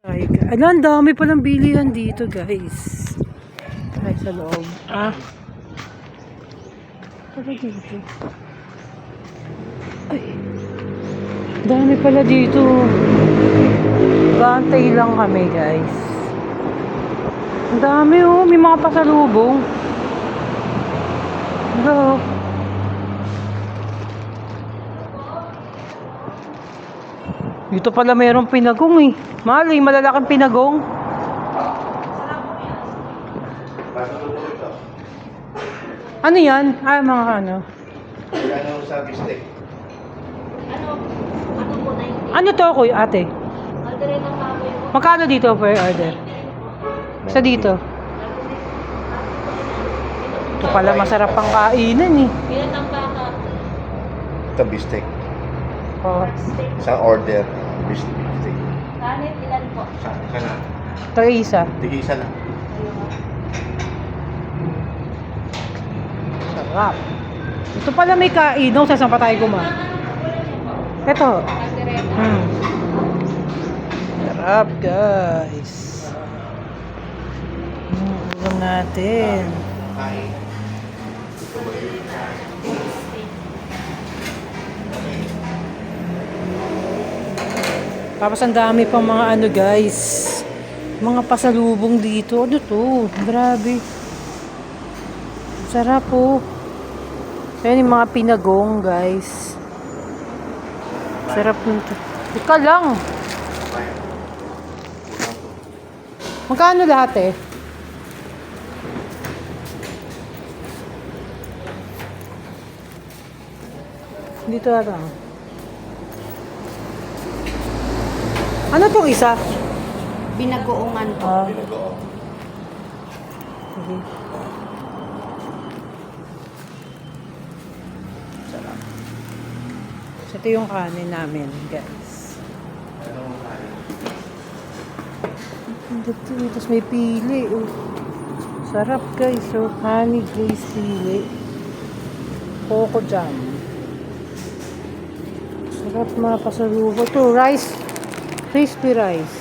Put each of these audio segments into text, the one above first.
Ay, ano, ang dami palang bilihan dito, guys. Ay, sa loob. Ah. Ano dito? Ay. Dami pala dito. Bantay lang kami, guys. Ang dami, oh. May mga pasalubong. Hello. Dito pala mayroong pinagong eh. Mali, malalaking pinagong. Ano yan? Ah, mga ano. Ano sa bistek? Ano? Ano po na Ano to, kuya, ate? Alderete ng baboy po. Magkano dito per order? Sa dito. Ito pala masarap pang kainan eh. Ilan ang baka? Ito bistek. Oh, Steak. Sa order. Bistek. bistek. Kanin, ilan po? Sa ka na. ito isa. Tige isa na. Sarap. Ito pala may kainan. Saan pa tayo kumain? Ito. Hmm. Sarap, guys. Hmm, ulam natin. Kain. Tapos ang dami pang mga ano, guys. Mga pasalubong dito. Ano to? Grabe. Sarap po. Ayan yung mga pinagong, guys. Sarap nito. Ika lang. Magkano lahat eh? Dito lang. Ano tong isa? Binagoongan po. Ah, Binagoong. sige. Sarap. So, ito yung kanin namin, guys. Tapos may pili. Oh. Sarap, guys. So, honey glazed pili. Coco jam. Sarap mga pasalubo. Ito, rice. Crispy rice.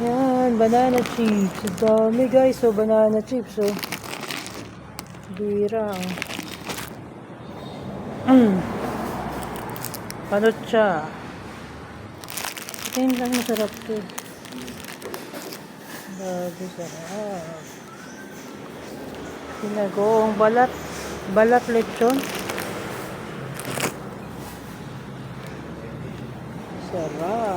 Yan, banana chips. Dami, guys. So, banana chips. So, birang. Mm. Panot siya. Ito yung lang masarap to. Bago sarap. Pinagong balat. Balat lechon. Sarap.